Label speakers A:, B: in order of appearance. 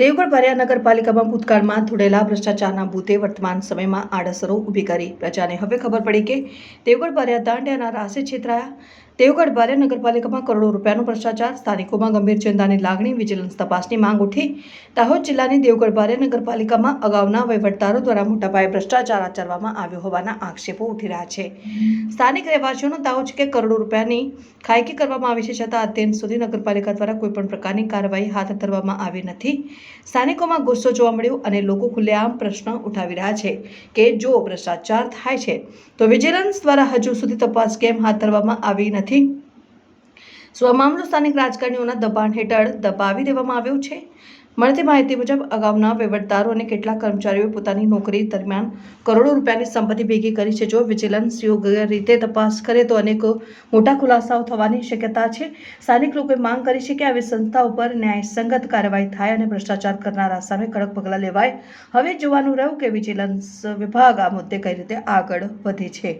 A: દેવગઢ ભર્યા નગરપાલિકામાં ભૂતકાળમાં થોડેલા ભ્રષ્ટાચારના ભૂતે વર્તમાન સમયમાં આડઅસરો ઊભી કરી. પ્રજાને હવે ખબર પડી કે દેવગઢ ભર્યા દાંડિયાના રાસે છેતરાયા દેવગઢ બારિયા નગરપાલિકામાં કરોડો રૂપિયાનો ભ્રષ્ટાચાર, સ્થાનિકોમાં ગંભીર ચિંતાની લાગણી, વિજિલન્સ તપાસની માંગ ઉઠી. દાહોદ જિલ્લાની દેવગઢ બારિયા નગરપાલિકામાં અગાઉના વહીવટદારો દ્વારા મોટાપાયે ભ્રષ્ટાચાર આચરવામાં આવ્યો હોવાના આક્ષેપો ઉઠી રહ્યા છે. સ્થાનિક રહેવાસીઓનો દાવો છે કે કરોડો રૂપિયાની ખાયકી કરવામાં આવી છે છતાં અત્યંત સુધી નગરપાલિકા દ્વારા કોઈપણ પ્રકારની કાર્યવાહી હાથ ધરવામાં આવી નથી. સ્થાનિકોમાં ગુસ્સો જોવા મળ્યો અને લોકો ખુલ્લેઆમ પ્રશ્ન ઉઠાવી રહ્યા છે કે જો ભ્રષ્ટાચાર થાય છે, તો વિજિલન્સ દ્વારા હજુ સુધી તપાસ કેમ હાથ ધરવામાં આવી નથી? આ મામલો સ્થાનિક રાજકારણીઓના દબાણ હેઠળ દબાવી દેવામાં આવ્યો છે. મળતી માહિતી મુજબ, અગાઉના વહીવટદારો અને કેટલાક કર્મચારીઓએ પોતાની નોકરી દરમિયાન કરોડો રૂપિયાની સંપત્તિ ભેગી કરી છે. જો વિજિલન્સ યોગ્ય રીતે તપાસ કરે તો અનેક મોટા ખુલાસાઓ થવાની શક્યતા છે. સ્થાનિક લોકોએ માંગ કરી છે કે આવી સંસ્થાઓ પર ન્યાયસંગત કાર્યવાહી થાય અને ભ્રષ્ટાચાર કરનારા સામે કડક પગલાં લેવાય. હવે જોવાનું રહ્યું કે વિજિલન્સ વિભાગ આ મુદ્દે કઈ રીતે આગળ વધે છે.